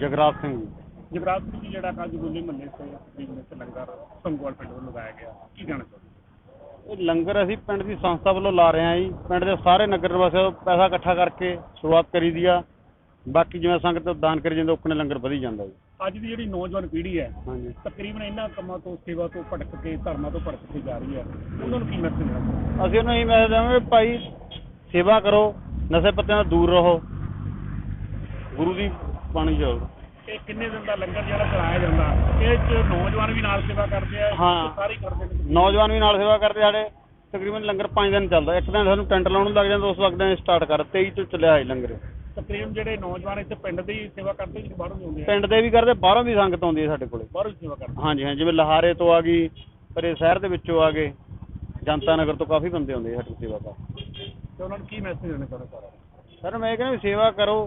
ਜਗਰਾਜ ਸਿੰਘ ਜੀ। ਜਗਰਾਜ ਸਿੰਘ ਜੀ ਜਿਹੜਾ ਕੱਲ ਗੁੱਲੀ ਮੰਨੇ ਸੇ ਬਿਜ਼ਨਸ ਲੰਗਰ ਸੰਗਵਾਲ ਪਿੰਡ ਵੱਲੋਂ ਲਗਾਇਆ ਗਿਆ ਕੀ ਕਹਿਣਾ ਚਾਹੁੰਦੇ ਇਹ ਲੰਗਰ ਅਸੀਂ ਪਿੰਡ ਦੀ ਸੰਸਥਾ ਵੱਲੋਂ ਲਾ ਰਹੇ ਹਾਂ ਜੀ। ਪਿੰਡ ਦੇ ਸਾਰੇ ਨਗਰ ਨਿਵਾਸੀਆਂ ਤੋਂ ਪੈਸਾ ਇਕੱਠਾ ਕਰਕੇ ਸ਼ੁਰੂਆਤ ਕਰੀ ਦੀ ਆ। ਬਾਕੀ ਜਿਵੇਂ ਸੰਗਤ ਦਾਨ ਕਰੀ ਜਾਂਦੇ ਉਪਨੇ ਲੰਗਰ ਵਧੀ ਜਾਂਦਾ ਜੀ। ਅੱਜ ਦੀ ਜਿਹੜੀ ਨੌਜਵਾਨ ਪੀੜ੍ਹੀ ਹੈ ਹਾਂਜੀ। ਤਕਰੀਬਨ ਇਹਨਾਂ ਕੰਮਾਂ ਤੋਂ ਸੇਵਾ ਤੋਂ ਭਟਕ ਕੇ ਧਰਮਾਂ ਤੋਂ ਭਟਕ ਕੇ ਜਾ ਰਹੀ ਹੈ। ਉਹਨਾਂ ਨੂੰ ਕੀ ਮੈਸੇਜ ਦੇਣਾ ਅਸੀਂ ਉਹਨੂੰ ਇਹ ਮੈਸੇਜ ਦੇਵਾਂਗੇ ਭਾਈ ਸੇਵਾ ਕਰੋ ਨਸ਼ੇ ਪੱਤਿਆਂ ਤੋਂ ਦੂਰ ਰਹੋ। ਗੁਰੂ ਦੀ ਬਾਣੀ ਜਾਓ ਇਹ ਕਿੰਨੇ ਦਿਨ ਦਾ ਲੰਗਰ ਜਿਹੜਾ ਚਲਾਇਆ ਜਾਂਦਾ ਇਹ ਚ ਨੌਜਵਾਨ ਵੀ ਨਾਲ ਸੇਵਾ ਕਰਦੇ ਆ ਹਾਂ। ਸਾਰੇ ਹੀ ਕਰਦੇ ਨੇ? ਨੌਜਵਾਨ ਵੀ ਨਾਲ ਸੇਵਾ ਕਰਦੇ ਸਾਡੇ। ਤਕਰੀਬਨ ਲੰਗਰ 5 ਦਿਨ ਚੱਲਦਾ। ਇੱਕ ਦਿਨ ਸਾਨੂੰ ਟੈਂਟ ਲਾਉਣ ਨੂੰ ਲੱਗ ਜਾਂਦਾ ਉਸ ਵਕਤ ਸਟਾਰਟ ਕਰ 23 ਤੋਂ ਚੱਲਿਆ ਹੈ ਲੰਗਰ। ਤਕਰੀਬਨ ਜਿਹੜੇ ਨੌਜਵਾਨ ਇੱਥੇ ਪਿੰਡ ਦੇ ਸੇਵਾ ਕਰਦੇ ਜਿਹੜੇ ਬਾਹਰੋਂ ਵੀ ਆਉਂਦੇ ਆ? ਪਿੰਡ ਦੇ ਵੀ ਕਰਦੇ ਬਾਹਰੋਂ ਵੀ ਸੰਗਤ ਆਉਂਦੀ ਹੈ ਸਾਡੇ ਕੋਲੇ। ਬਾਹਰੋਂ ਸੇਵਾ ਕਰਦੇ ਹਾਂਜੀ ਹਾਂ ਜਿਵੇਂ ਲਹਾਰੇ ਤੋਂ ਆ ਗਈ ਪਰੇ ਸ਼ਹਿਰ ਦੇ ਵਿੱਚੋਂ ਆ ਗਏ ਜਨਤਾ ਨਗਰ ਤੋਂ ਕਾਫੀ ਬੰਦੇ ਆਉਂਦੇ ਆ ਸਾਡੀ ਸੇਵਾ ਕਰ ਤੇ ਉਹਨਾਂ ਨੂੰ ਕੀ ਮੈਸੇਜ ਦੇਣਾ ਚਾਹੁੰਦੇ ਸਰ ਸਰ ਮੈਂ ਇਹ ਕਹਿੰਦਾ ਵੀ ਸੇਵਾ ਕਰੋ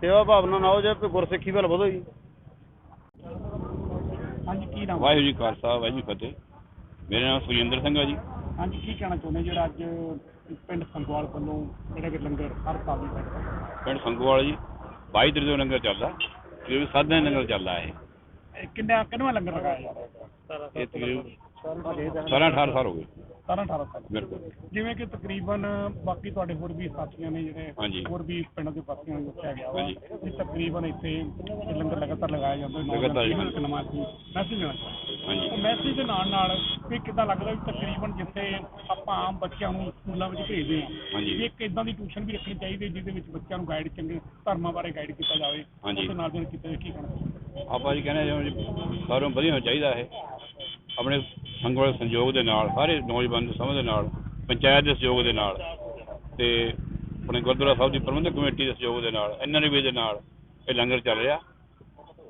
ਸੇਵਾ ਭਾਵਨਾ ਨਾਲ ਹੋ ਜੇ ਕੋਈ ਗੁਰਸਿੱਖੀ ਵੱਲ ਵਧੋ ਜੀ। ਹਾਂਜੀ ਕੀ ਨਾਮ? ਵਾਹਿਗੁਰੂ ਜੀ ਕਾ ਖਾਲਸਾ ਵਾਹਿਗੁਰੂ ਜੀ ਕੀ ਫਤਿਹ। ਮੇਰਾ ਨਾਮ ਸੁਰਿੰਦਰ ਸਿੰਘ ਆ ਜੀ। ਹਾਂਜੀ ਕੀ ਕਹਿਣਾ ਚਾਹੁੰਦੇ ਜਿਹੜਾ ਅੱਜ ਪਿੰਡ ਸੰਗਵਾਲ ਵੱਲੋਂ ਜਿਹੜਾ ਕਿ ਲੰਗਰ ਹਰ ਸਾਲ ਹੀ ਲੱਗਦਾ ਪਿੰਡ ਸੰਗੋਵਾਲ ਜੀ 22 ਤਰੀਕ ਤੋਂ ਲੰਗਰ ਚੱਲਦਾ ਤਕਰੀਬਨ ਸੱਤ ਦਿਨ ਲੰਗਰ ਚੱਲਦਾ ਹੈ ਇਹ ਕਿੰਨਾ ਕਿੰਨਵਾਂ ਲੰਗਰ ਲਗਾਇਆ ਜਾ ਰਿਹਾ? ਹੈ ਇਹ ਤਕਰੀਬਨ 17 18 ਸਾਲ ਹੋ ਗਏ 17 18 ਸਾਲ ਬਿਲਕੁਲ ਜਿਵੇਂ ਕਿ ਤਕਰੀਬਨ ਬਾਕੀ ਤੁਹਾਡੇ ਹੋਰ ਵੀ ਸਾਥੀਆਂ ਨੇ ਜਿਹੜੇ ਹਾਂਜੀ। ਹੋਰ ਵੀ ਪਿੰਡ ਦੇ ਵਾਸੀਆਂ ਨੂੰ ਦੱਸਿਆ ਗਿਆ ਵਾ ਹਾਂਜੀ। ਕਿ ਤਕਰੀਬਨ ਇੱਥੇ ਇਹ ਲੰਗਰ ਲਗਾਤਾਰ ਲਗਾਇਆ ਜਾਂਦਾ ਲਗਾਤਾਰ ਜੀ। ਨਮਾਜ਼ੀ ਮੈਸੇਜ ਦੇਣਾ ਚਾਹੁੰਦਾ ਹਾਂਜੀ ਮੈਸੇਜ ਦੇ ਨਾਲ ਨਾਲ ਵੀ ਕਿੱਦਾਂ ਲੱਗਦਾ ਵੀ ਤਕਰੀਬਨ ਜਿੱਥੇ ਆਪਾਂ ਆਮ ਬੱਚਿਆਂ ਨੂੰ ਸਕੂਲਾਂ ਵਿੱਚ ਭੇਜਦੇ ਹਾਂ ਹਾਂਜੀ। ਵੀ ਇੱਕ ਇਦਾਂ ਦੀ ਟਿਊਸ਼ਨ ਵੀ ਰੱਖਣੀ ਚਾਹੀਦੀ ਹੈ ਜਿਹਦੇ ਵਿੱਚ ਬੱਚਿਆਂ ਨੂੰ ਗਾਈਡ ਚੰਗੇ ਧਰਮਾਂ ਬਾਰੇ ਗਾਈਡ ਕੀਤਾ ਜਾਵੇ ਹਾਂਜੀ। ਉਹਦੇ ਨਾਲ ਦੇ ਨਾਲ ਕੀਤਾ ਕੀ ਕਰਨਾ ਆਪਾਂ ਜੀ ਕਹਿੰਦੇ ਜਿਵੇਂ ਜੀ ਸਾਰਿਆਂ ਨੂੰ ਵਧੀਆ ਹੋਣਾ ਚਾਹੀਦਾ ਹੈ ਆਪਣੇ ਸੰਗੋਵਾਲ ਸੰਯੋਗ ਦੇ ਨਾਲ ਸਾਰੇ ਨੌਜਵਾਨ ਦੇ ਸਮਝ ਦੇ ਨਾਲ ਪੰਚਾਇਤ ਦੇ ਸਹਿਯੋਗ ਦੇ ਨਾਲ ਤੇ ਆਪਣੇ ਗੁਰਦੁਆਰਾ ਸਾਹਿਬ ਦੀ ਪ੍ਰਬੰਧਕ ਕਮੇਟੀ ਦੇ ਸਹਿਯੋਗ ਦੇ ਨਾਲ ਇਹਨਾਂ ਵੀ ਦੇ ਨਾਲ ਇਹ ਲੰਗਰ ਚੱਲ ਰਿਹਾ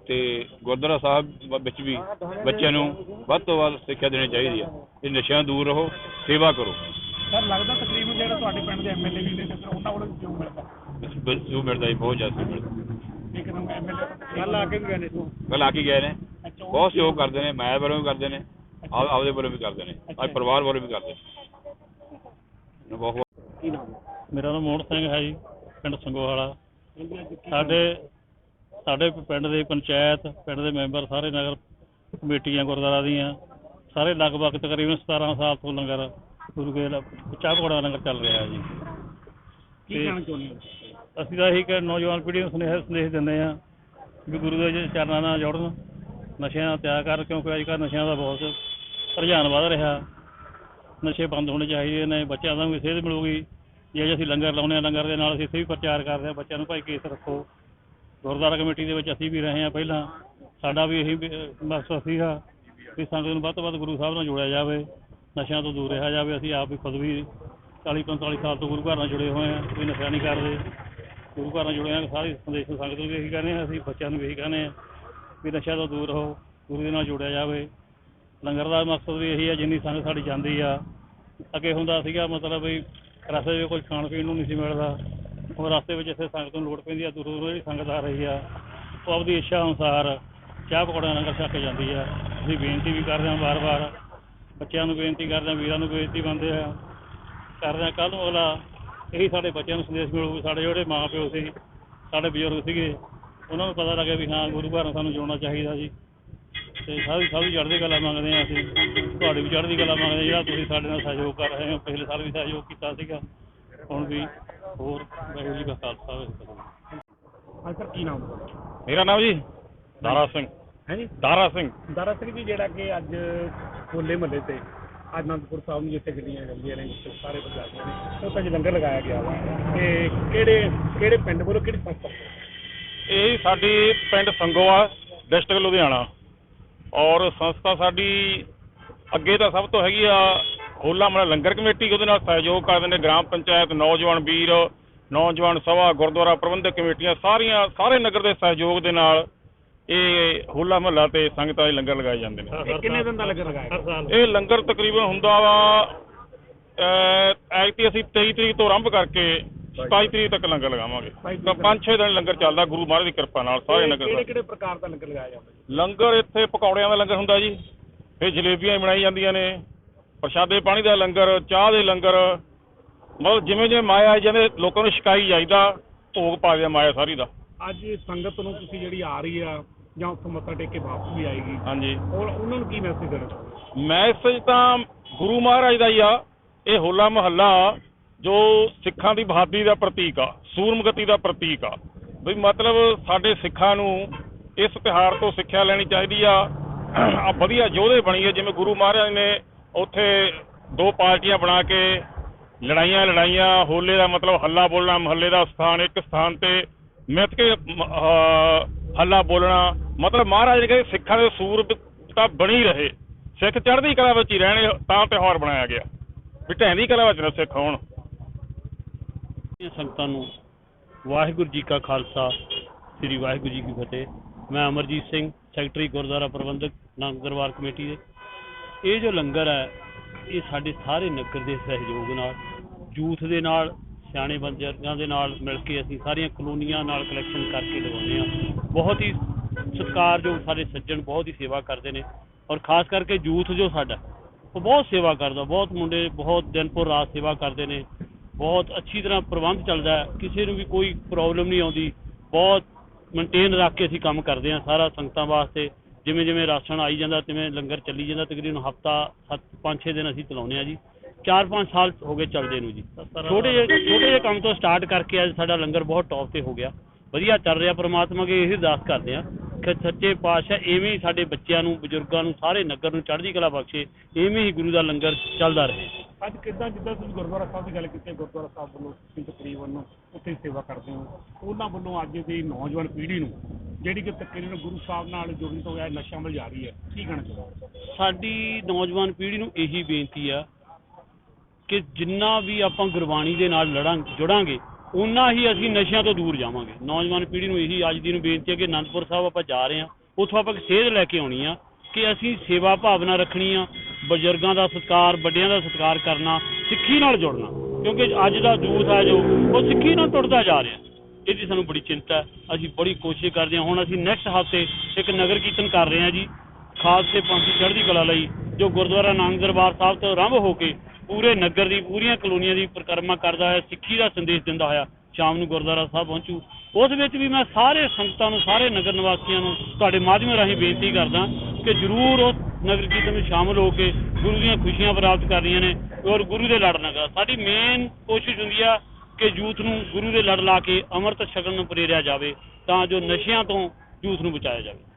ਤੇ ਗੁਰਦੁਆਰਾ ਸਾਹਿਬ ਵਿੱਚ ਵੀ ਬੱਚਿਆਂ ਨੂੰ ਵੱਧ ਤੋਂ ਵੱਧ ਸਿੱਖਿਆ ਦੇਣੀ ਚਾਹੀਦੀ ਹੈ। ਇਹ ਨਸ਼ਿਆਂ ਤੋਂ ਦੂਰ ਰਹੋ ਸੇਵਾ ਕਰੋ। ਸਰ ਲੱਗਦਾ ਤਕਰੀਬਨ ਜਿਹੜਾ ਤੁਹਾਡੇ ਪਿੰਡ ਦੇ ਐਮਐਲਏ ਵੀ ਨੇ ਤੇ ਉਹਨਾਂ ਵੀ ਕਿਉਂ ਮਿਲਦਾ। ਜੋ ਮਿਲਦਾ ਜੀ ਬਹੁਤ ਜ਼ਿਆਦਾ ਮਿਲਦਾ। ਇੱਕ ਐਮਐਲਏ ਕੱਲ ਆ ਕੇ ਵੀ ਗਏ ਨੇ ਤੂੰ ਕੱਲ ਆ ਕੇ ਗਏ ਨੇ। ਬਹੁਤ ਸਹਿਯੋਗ ਕਰਦੇ ਨੇ ਮੈਂ ਵੱਲੋਂ ਵੀ ਕਰਦੇ ਨੇ। ਆਪ ਆਪਦੇ ਵੱਲੋਂ ਵੀ ਕਰਦੇ ਨੇ। ਅੱਜ ਪਰਿਵਾਰ ਵੱਲੋਂ ਵੀ ਕਰਦੇ ਨੇ। ਬਹੁਤ ਕੀ ਨਾਮ ਹੈ? ਮੇਰਾ ਨਾਮ ਮੋਹਨ ਸਿੰਘ ਹੈ ਜੀ ਪਿੰਡ ਸੰਗੋਵਾਲਾ ਹਾਂਜੀ, ਅੱਜ ਕੀ ਸਾਡੇ ਸਾਡੇ ਪਿੰਡ ਦੇ ਪੰਚਾਇਤ ਪਿੰਡ ਦੇ ਮੈਂਬਰ ਸਾਰੇ ਨਗਰ ਕਮੇਟੀਆਂ ਗੁਰਦੁਆਰਾ ਦੀਆਂ ਸਾਰੇ ਲਗਭਗ ਤਕਰੀਬਨ 17 ਸਾਲ ਤੋਂ ਲੰਗਰ ਗੁਰੂ ਕੇ ਲ- ਚਾਹ ਪਕੌੜਾ ਦਾ ਲੰਗਰ ਚੱਲ ਰਿਹਾ ਹੈ ਜੀ। ਕੀ ਕਹਿਣਾ ਚਾਹੁੰਦੇ ਹੋ? ਅਸੀਂ ਤਾਂ ਇਹੀ ਕਿ ਨੌਜਵਾਨ ਪੀੜ੍ਹੀ ਨੂੰ ਸੁਨੇਹਾ ਸੰਦੇਸ਼ ਦਿੰਦੇ ਹਾਂ ਵੀ ਗੁਰੂ ਦੇ ਜ- ਚਰਨਾਂ ਨਾਲ ਜੁੜਨ ਨਸ਼ਿਆਂ ਦਾ ਤਿਆਗ ਕਰ ਕਿਉਂਕਿ ਅੱਜ ਕੱਲ੍ਹ ਨਸ਼ਿਆਂ ਦਾ ਬਹੁਤ ਰੁਝਾਨ ਵੱਧ ਰਿਹਾ। ਨਸ਼ੇ ਬੰਦ ਹੋਣੇ ਚਾਹੀਦੇ ਨੇ ਬੱਚਿਆਂ ਦਾ ਵੀ ਸੇਧ ਮਿਲੂਗੀ। ਜੇ ਅੱਜ ਅਸੀਂ ਲੰਗਰ ਲਾਉਂਦੇ ਹਾਂ ਲੰਗਰ ਦੇ ਨਾਲ ਅਸੀਂ ਇੱਥੇ ਵੀ ਪ੍ਰਚਾਰ ਕਰਦੇ ਹਾਂ ਬੱਚਿਆਂ ਨੂੰ ਭਾਈ ਕੇਸ ਰੱਖੋ। ਗੁਰਦੁਆਰਾ ਕਮੇਟੀ ਦੇ ਵਿੱਚ ਅਸੀਂ ਵੀ ਰਹੇ ਹਾਂ ਪਹਿਲਾਂ। ਸਾਡਾ ਵੀ ਇਹੀ ਵੀ, ਅਹ, ਮਕਸਦ ਸੀਗਾ ਵੀ ਸੰਗਤ ਨੂੰ ਵੱਧ ਤੋਂ ਵੱਧ ਗੁਰੂ ਸਾਹਿਬ ਨਾਲ ਜੋੜਿਆ ਜਾਵੇ। ਨਸ਼ਿਆਂ ਤੋਂ ਦੂਰ ਰਿਹਾ ਜਾਵੇ। ਅਸੀਂ ਆਪ ਵੀ ਖੁਦ ਵੀ 40 45 ਸਾਲ ਤੋਂ ਗੁਰੂ ਘਰ ਨਾਲ ਜੁੜੇ ਹੋਏ ਹਾਂ। ਕੋਈ ਨਸ਼ਾ ਨਹੀਂ ਕਰਦੇ। ਗੁਰੂ ਘਰ ਨਾਲ ਜੁੜੇ ਹਾਂ ਸਾਰੇ ਸੰਦੇਸ਼ ਸੰਗਤ ਨੂੰ ਵੀ ਇਹੀ ਕਹਿੰਦੇ ਹਾਂ ਅਸੀਂ ਬੱਚਿਆਂ ਨੂੰ ਵੀ ਇਹੀ ਕਹਿੰਦੇ ਹਾਂ ਵੀ ਨਸ਼ਿਆਂ ਤੋਂ ਦੂਰ ਰਹੋ ਗੁਰੂ ਦੇ ਨਾਲ ਜੁੜਿਆ ਜਾਵੇ। ਲੰਗਰ ਦਾ ਮਕਸਦ ਵੀ ਇਹੀ ਆ, ਜਿੰਨੀ ਸੰਗਤ ਸਾਡੀ ਜਾਂਦੀ ਆ। ਅੱਗੇ ਹੁੰਦਾ ਸੀਗਾ ਮਤਲਬ ਵੀ ਰਸਤੇ ਵਿੱਚ ਕੋਈ ਖਾਣ ਪੀਣ ਨੂੰ ਨਹੀਂ ਸੀ ਮਿਲਦਾ। ਹੁਣ ਰਸਤੇ ਵਿੱਚ ਇੱਥੇ ਸੰਗਤ ਨੂੰ ਲੋੜ ਪੈਂਦੀ ਆ, ਦੂਰੋਂ ਦੂਰੋਂ ਜਿਹੜੀ ਸੰਗਤ ਆ ਰਹੀ ਆ, ਉਹ ਆਪਦੀ ਇੱਛਾ ਅਨੁਸਾਰ ਚਾਹ ਪਕੌੜਾ ਲੰਗਰ ਛਕ ਕੇ ਜਾਂਦੀ ਆ। ਅਸੀਂ ਬੇਨਤੀ ਵੀ ਕਰਦੇ ਹਾਂ ਵਾਰ-ਵਾਰ, ਬੱਚਿਆਂ ਨੂੰ ਬੇਨਤੀ ਕਰਦੇ ਹਾਂ ਵੀਰਾਂ ਨੂੰ ਬੇਨਤੀ ਬੰਦੇ ਆ, ਕਰਦੇ ਹਾਂ ਕੱਲ੍ਹ ਨੂੰ ਅਗਲਾ, ਇਹੀ ਸਾਡੇ ਬੱਚਿਆਂ ਨੂੰ ਸੰਦੇਸ਼ ਮਿਲੂ ਸਾਡੇ ਜਿਹੜੇ ਮਾਂ ਪਿਓ ਸੀ, ਸਾਡੇ ਬਜ਼ੁਰਗ ਸੀਗੇ, ਉਹਨਾਂ ਨੂੰ ਪਤਾ ਲੱਗਿਆ ਵੀ ਹਾਂ, ਗੁਰੂ ਘਰ ਨੂੰ ਸਾਨੂੰ ਜੋੜਨਾ ਚਾਹੀਦਾ ਜੀ। ਤੇ ਸਾਰੀ ਸਭ ਦੀ ਚੜ੍ਹਦੀ ਕਲਾ ਮੰਗਦੇ ਆ ਅਸੀਂ। ਤੁਹਾਡੀ ਵੀ ਚੜ੍ਹਦੀ ਕਲਾ ਮੰਗਦੇ ਹਾਂ। ਜਿਹੜਾ ਤੁਸੀਂ ਸਾਡੇ ਨਾਲ ਸਹਿਯੋਗ ਕਰ ਰਹੇ ਹੋ। ਪਿਛਲੇ ਸਾਲ ਵੀ ਸਹਿਯੋਗ ਕੀਤਾ ਸੀਗਾ। ਹੁਣ ਵੀ ਹੋਰ ਵਾਹਿਗੁਰੂ ਜੀ ਕਾ ਖਾਲਸਾ ਹਾਂ ਸਰ ਕੀ ਨਾਮ? ਮੇਰਾ ਨਾਮ ਜੀ ਦਾਰਾ ਸਿੰਘ। ਹੈ ਜੀ? ਦਾਰਾ ਸਿੰਘ। ਦਾਰਾ ਸਿੰਘ ਜੀ ਜਿਹੜਾ ਕਿ ਅੱਜ ਹੋਲੇ ਮਹੱਲੇ ਤੇ ਅਨੰਦਪੁਰ ਸਾਹਿਬ ਨੂੰ ਜਿੱਥੇ ਗੱਡੀਆਂ ਜਾਂਦੀਆਂ ਨੇ ਜਿੱਥੇ ਸਾਰੇ ਪੰਜਾਬੀਆਂ ਨੇ ਉਹ ਤਾਂ ਲੰਗਰ ਲਗਾਇਆ ਗਿਆ ਵਾ। ਤੇ ਕਿਹੜੇ ਕਿਹੜੇ ਪਿੰਡ ਵੱਲੋਂ ਕਿਹੜੀ ਸੰਸਥਾ? ਇਹ ਸਾਡੀ ਪਿੰਡ ਸੰਗੋਆ ਡਿਸਟ੍ਰਿਕਟ ਲੁਧਿਆਣਾ। ਔਰ ਸੰਸਥਾ ਸਾਡੀ ਅੱਗੇ ਤਾਂ ਸਭ ਤੋਂ ਹੈਗੀ ਆ ਹੋਲਾ ਮਹੱਲਾ ਲੰਗਰ ਕਮੇਟੀ ਉਹਦੇ ਨਾਲ ਸਹਿਯੋਗ ਕਰਦੇ ਨੇ ਗ੍ਰਾਮ ਪੰਚਾਇਤ ਨੌਜਵਾਨ ਵੀਰ ਨੌਜਵਾਨ ਸਭਾ ਗੁਰਦੁਆਰਾ ਪ੍ਰਬੰਧਕ ਕਮੇਟੀਆਂ ਸਾਰੀਆਂ ਸਾਰੇ ਨਗਰ ਦੇ ਸਹਿਯੋਗ ਦੇ ਨਾਲ ਇਹ ਹੋਲਾ ਮਹੱਲਾ ਤੇ ਸੰਗਤਾਂ ਦੇ ਲੰਗਰ ਲਗਾਏ ਜਾਂਦੇ ਨੇ। ਕਿੰਨੇ ਦਿਨ ਦਾ ਲੰਗਰ ਲਗਾਇਆ? ਇਹ ਲੰਗਰ ਤਕਰੀਬਨ ਹੁੰਦਾ ਵਾ ਐਕਟੀ ਅਸੀਂ 23 ਤਰੀਕ ਤੋਂ ਆਰੰਭ ਕਰਕੇ 27 ਤਰੀਕ ਤੱਕ ਲੰਗਰ ਲਗਾਵਾਂਗੇ। ਤਾਂ 5-6 ਦਿਨ ਲੰਗਰ ਚੱਲਦਾ ਗੁਰੂ ਮਹਾਰਾਜ ਦੀ ਕਿਰਪਾ ਨਾਲ ਸਾਰੇ ਨਗਰ ਕਿਹੜੇ ਦਾ ਕਿਹੜੇ ਪ੍ਰਕਾਰ ਦਾ ਲੰਗਰ ਲਗਾਇਆ ਜਾਂਦਾ ਜੀ? ਲੰਗਰ ਇੱਥੇ ਪਕੌੜਿਆਂ ਦਾ ਲੰਗਰ ਹੁੰਦਾ ਜੀ ਫਿਰ ਜਲੇਬੀਆਂ ਵੀ ਬਣਾਈ ਜਾਂਦੀਆਂ ਨੇ ਪ੍ਰਸ਼ਾਦੇ ਪਾਣੀ ਦਾ ਲੰਗਰ ਚਾਹ ਦੇ ਲੰਗਰ ਮਤਲਬ ਜਿਵੇਂ ਜਿਵੇਂ ਮਾਇਆ ਆਈ ਜਾਂਦੇ ਲੋਕਾਂ ਨੂੰ ਛਕਾਈ ਜਾਈਦਾ ਭੋਗ ਪਾ ਦਿਆ ਮਾਇਆ ਸਾਰੀ ਦਾ। ਅੱਜ ਸੰਗਤ ਨੂੰ ਤੁਸੀਂ ਜਿਹੜੀ ਆ ਰਹੀ ਆ ਜਾਂ ਉੱਥੋਂ ਮੱਥਾ ਟੇਕ ਕੇ ਵਾਪਸ ਵੀ ਆਏਗੀ। ਹਾਂਜੀ। ਉਹ ਉਹਨਾਂ ਨੂੰ ਕੀ ਮੈਸੇਜ ਦੇਣਾ ਚਾਹੁੰਦੇ ਮੈਸੇਜ ਤਾਂ ਗੁਰੂ ਮਹਾਰਾਜ ਦਾ ਹੀ ਆ ਇਹ ਹੋਲਾ ਮਹੱਲਾ ਜੋ ਸਿੱਖਾਂ ਦੀ ਬਹਾਦਰੀ ਦਾ ਪ੍ਰਤੀਕ ਆ, ਸੂਰਮਗਤੀ ਦਾ ਪ੍ਰਤੀਕ ਆ ਵੀ ਮਤਲਬ ਸਾਡੇ ਸਿੱਖਾਂ ਨੂੰ ਇਸ ਤਿਉਹਾਰ ਤੋਂ ਸਿੱਖਿਆ ਲੈਣੀ ਚਾਹੀਦੀ ਆ। ਆ ਵਧੀਆ ਯੋਧੇ ਬਣੀਏ ਜਿਵੇਂ ਗੁਰੂ ਮਹਾਰਾਜ ਨੇ ਉੱਥੇ ਦੋ ਪਾਰਟੀਆਂ ਬਣਾ ਕੇ ਲੜਾਈਆਂ ਲੜਾਈਆਂ, ਹੋਲੇ ਦਾ ਮਤਲਬ ਹੱਲਾ ਬੋਲਣਾ, ਮਹੱਲੇ ਦਾ ਸਥਾਨ ਇੱਕ ਸਥਾਨ ਤੇ ਮਿੱਥ ਕੇ ਹੱਲਾ ਬੋਲਣਾ। ਮਤਲਬ ਮਹਾਰਾਜ ਕਹਿੰਦੇ ਸਿੱਖਾਂ ਦੇ ਸੂਰਬਤਾ ਬਣੀ ਰਹੇ। ਸਿੱਖ ਚੜ੍ਹਦੀ ਕਲਾ ਵਿੱਚ ਹੀ ਰਹਿਣੇ, ਤਾਂ ਤਿਉਹਾਰ ਬਣਾਇਆ ਗਿਆ। ਵੀ ਢਹਿੰਦੀ ਕਲਾ ਵਿੱਚ ਨਾ ਸਿੱਖ ਹੋਣ। ਸੰਗਤਾਂ ਨੂੰ ਵਾਹਿਗੁਰੂ ਜੀ ਕਾ ਖਾਲਸਾ, ਸ੍ਰੀ ਵਾਹਿਗੁਰੂ ਜੀ ਕੀ ਫਤਿਹ। ਮੈਂ ਅਮਰਜੀਤ ਸਿੰਘ, ਸੈਕਟਰੀ ਗੁਰਦੁਆਰਾ ਪ੍ਰਬੰਧਕ, ਨਾਮ ਦਰਬਾਰ ਕਮੇਟੀ ਦੇ। ਇਹ ਜੋ ਲੰਗਰ ਹੈ, ਇਹ ਸਾਡੇ ਸਾਰੇ ਨਗਰ ਦੇ ਸਹਿਯੋਗ ਨਾਲ ਯੂਥ ਦੇ ਨਾਲ, ਸਿਆਣੇ ਬੰਦਿਆਂ ਦੇ ਨਾਲ ਮਿਲ ਕੇ ਅਸੀਂ ਸਾਰੀਆਂ ਕਲੋਨੀਆਂ ਨਾਲ ਕਲੈਕਸ਼ਨ ਕਰਕੇ ਲਗਾਉਂਦੇ ਹਾਂ। ਬਹੁਤ ਹੀ ਸਤਿਕਾਰਯੋਗ ਸਾਡੇ ਸੱਜਣ ਬਹੁਤ ਹੀ ਸੇਵਾ ਕਰਦੇ ਨੇ। ਔਰ ਖਾਸ ਕਰਕੇ ਯੂਥ ਜੋ ਸਾਡਾ, ਉਹ ਬਹੁਤ ਸੇਵਾ ਕਰਦਾ, ਬਹੁਤ ਮੁੰਡੇ ਬਹੁਤ ਦਿਨ ਪਰ ਰਾਤ ਸੇਵਾ ਕਰਦੇ ਨੇ। ਬਹੁਤ ਅੱਛੀ ਤਰ੍ਹਾਂ ਪ੍ਰਬੰਧ ਚੱਲਦਾ ਹੈ। ਕਿਸੇ ਨੂੰ ਵੀ ਕੋਈ ਪ੍ਰੋਬਲਮ ਨਹੀਂ ਆਉਂਦੀ। ਬਹੁਤ ਮੇਨਟੇਨ ਰੱਖ ਕੇ ਅਸੀਂ ਕੰਮ ਕਰਦੇ ਹਾਂ ਸਾਰਾ ਸੰਗਤਾਂ ਵਾਸਤੇ। ਜਿਵੇਂ ਜਿਵੇਂ ਰਾਸ਼ਨ ਆਈ ਜਾਂਦਾ ਤਿਵੇਂ ਲੰਗਰ ਚੱਲੀ ਜਾਂਦਾ ਤਕਰੀਬਨ ਹਫਤਾ 7 5-6 ਦਿਨ ਅਸੀਂ ਚਲਾਉਂਦੇ ਹਾਂ ਜੀ। 4-5 ਸਾਲ ਹੋ ਗਏ ਚੱਲਦੇ ਨੂੰ ਜੀ। ਛੋਟੇ ਜਿਹੇ ਛੋਟੇ ਜਿਹੇ ਕੰਮ ਤੋਂ ਸਟਾਰਟ ਕਰਕੇ ਅੱਜ ਸਾਡਾ ਲੰਗਰ ਬਹੁਤ ਟੌਪ ਤੇ ਹੋ ਗਿਆ। ਵਧੀਆ ਚੱਲ ਰਿਹਾ ਪ੍ਰਮਾਤਮਾ ਅੱਗੇ ਇਹ ਅਰਦਾਸ ਕਰਦੇ ਹਾਂ। ਕਿ ਸੱਚੇ ਪਾਤਸ਼ਾਹ ਐਵੇਂ ਹੀ ਸਾਡੇ ਬੱਚਿਆਂ ਨੂੰ ਬਜ਼ੁਰਗਾਂ ਨੂੰ ਸਾਰੇ ਨਗਰ ਨੂੰ ਚੜ੍ਹਦੀ ਕਲਾ ਬਖਸ਼ੇ ਐਵੇਂ ਹੀ ਗੁਰੂ ਦਾ ਲੰਗਰ ਚੱਲਦਾ ਰਹੇ। ਅੱਜ ਕਿੱਦਾਂ ਜਿੱਦਾਂ ਤੁਸੀਂ ਗੁਰਦੁਆਰਾ ਸਾਹਿਬ ਦੀ ਗੱਲ ਕੀਤੀ ਗੁਰਦੁਆਰਾ ਸਾਹਿਬ ਵੱਲੋਂ ਤੁਸੀਂ ਤਕਰੀਬਨ ਉੱਥੇ ਸੇਵਾ ਕਰਦੇ ਹੋ। ਉਹਨਾਂ ਵੱਲੋਂ ਅੱਜ ਦੀ ਨੌਜਵਾਨ ਪੀੜ੍ਹੀ ਨੂੰ ਜਿਹੜੀ ਕਿ ਤਕਰੀਬਨ ਗੁਰੂ ਸਾਹਿਬ ਨਾਲ ਜੁੜਨ ਤੋਂ ਬਗੈਰ ਨਸ਼ਿਆਂ ਵੱਲ ਜਾ ਰਹੀ ਹੈ ਕੀ ਕਹਿਣਾ ਚਾਹੁੰਦੇ ਸਾਡੀ ਨੌਜਵਾਨ ਪੀੜ੍ਹੀ ਨੂੰ ਇਹੀ ਬੇਨਤੀ ਆ ਕਿ ਜਿੰਨਾ ਵੀ ਆਪਾਂ ਗੁਰਬਾਣੀ ਦੇ ਨਾਲ ਲੜਾਂ ਜੁੜਾਂਗੇ ਉਨਾ ਹੀ ਅਸੀਂ ਨਸ਼ਿਆਂ ਤੋਂ ਦੂਰ ਜਾਵਾਂਗੇ। ਨੌਜਵਾਨ ਪੀੜ੍ਹੀ ਨੂੰ ਇਹੀ ਅੱਜ ਦੀ ਨੂੰ ਬੇਨਤੀ ਹੈ ਕਿ ਅਨੰਦਪੁਰ ਸਾਹਿਬ ਆਪਾਂ ਜਾ ਰਹੇ ਹਾਂ। ਉੱਥੋਂ ਆਪਾਂ ਇੱਕ ਸੇਧ ਲੈ ਕੇ ਆਉਣੀ ਆ ਕਿ ਅਸੀਂ ਸੇਵਾ ਭਾਵਨਾ ਰੱਖਣੀ ਆ, ਬਜ਼ੁਰਗਾਂ ਦਾ ਸਤਿਕਾਰ, ਵੱਡਿਆਂ ਦਾ ਸਤਿਕਾਰ ਕਰਨਾ, ਸਿੱਖੀ ਨਾਲ ਜੁੜਨਾ। ਕਿਉਂਕਿ ਅੱਜ ਦਾ ਯੂਥ ਆ ਜੋ, ਉਹ ਸਿੱਖੀ ਨਾਲ ਟੁੱਟਦਾ ਜਾ ਰਿਹਾ। ਇਹਦੀ ਸਾਨੂੰ ਬੜੀ ਚਿੰਤਾ ਅਸੀਂ ਬੜੀ ਕੋਸ਼ਿਸ਼ ਕਰਦੇ ਹਾਂ। ਹੁਣ ਅਸੀਂ ਨੈਕਸਟ ਹਫ਼ਤੇ ਇੱਕ ਨਗਰ ਕੀਰਤਨ ਕਰ ਰਹੇ ਹਾਂ ਜੀ। ਖਾਲਸੇ ਪੰਥ ਚੜ੍ਹਦੀ ਕਲਾ ਲਈ, ਜੋ ਗੁਰਦੁਆਰਾ ਨਾਨਕ ਦਰਬਾਰ ਸਾਹਿਬ ਤੋਂ ਆਰੰਭ ਹੋ ਕੇ ਪੂਰੇ ਨਗਰ ਦੀ, ਪੂਰੀਆਂ ਕਲੋਨੀਆਂ ਦੀ ਪਰਿਕਰਮਾ ਕਰਦਾ ਹੋਇਆ ਸਿੱਖੀ ਦਾ ਸੰਦੇਸ਼ ਦਿੰਦਾ ਹੋਇਆ ਸ਼ਾਮ ਨੂੰ ਗੁਰਦੁਆਰਾ ਸਾਹਿਬ ਪਹੁੰਚੂ। ਉਸ ਵਿੱਚ ਵੀ ਮੈਂ ਸਾਰੇ ਸੰਗਤਾਂ ਨੂੰ, ਸਾਰੇ ਨਗਰ ਨਿਵਾਸੀਆਂ ਨੂੰ ਤੁਹਾਡੇ ਮਾਧਿਅਮ ਰਾਹੀਂ ਬੇਨਤੀ ਕਰਦਾ ਕਿ ਜਰੂਰ ਉਸ ਨਗਰ ਕੀਰਤਨ ਵਿੱਚ ਸ਼ਾਮਲ ਹੋ ਕੇ ਗੁਰੂ ਦੀਆਂ ਖੁਸ਼ੀਆਂ ਪ੍ਰਾਪਤ ਕਰਨੀਆਂ ਨੇ ਔਰ ਗੁਰੂ ਦੇ ਲੜ ਨਗਾ ਸਾਡੀ ਮੇਨ ਕੋਸ਼ਿਸ਼ ਹੁੰਦੀ ਆ ਕਿ ਯੂਥ ਨੂੰ ਗੁਰੂ ਦੇ ਲੜ ਲਾ ਕੇ ਅੰਮ੍ਰਿਤ ਛਕਣ ਨੂੰ ਪ੍ਰੇਰਿਆ ਜਾਵੇ, ਤਾਂ ਜੋ ਨਸ਼ਿਆਂ ਤੋਂ ਯੂਥ ਨੂੰ ਬਚਾਇਆ ਜਾਵੇ।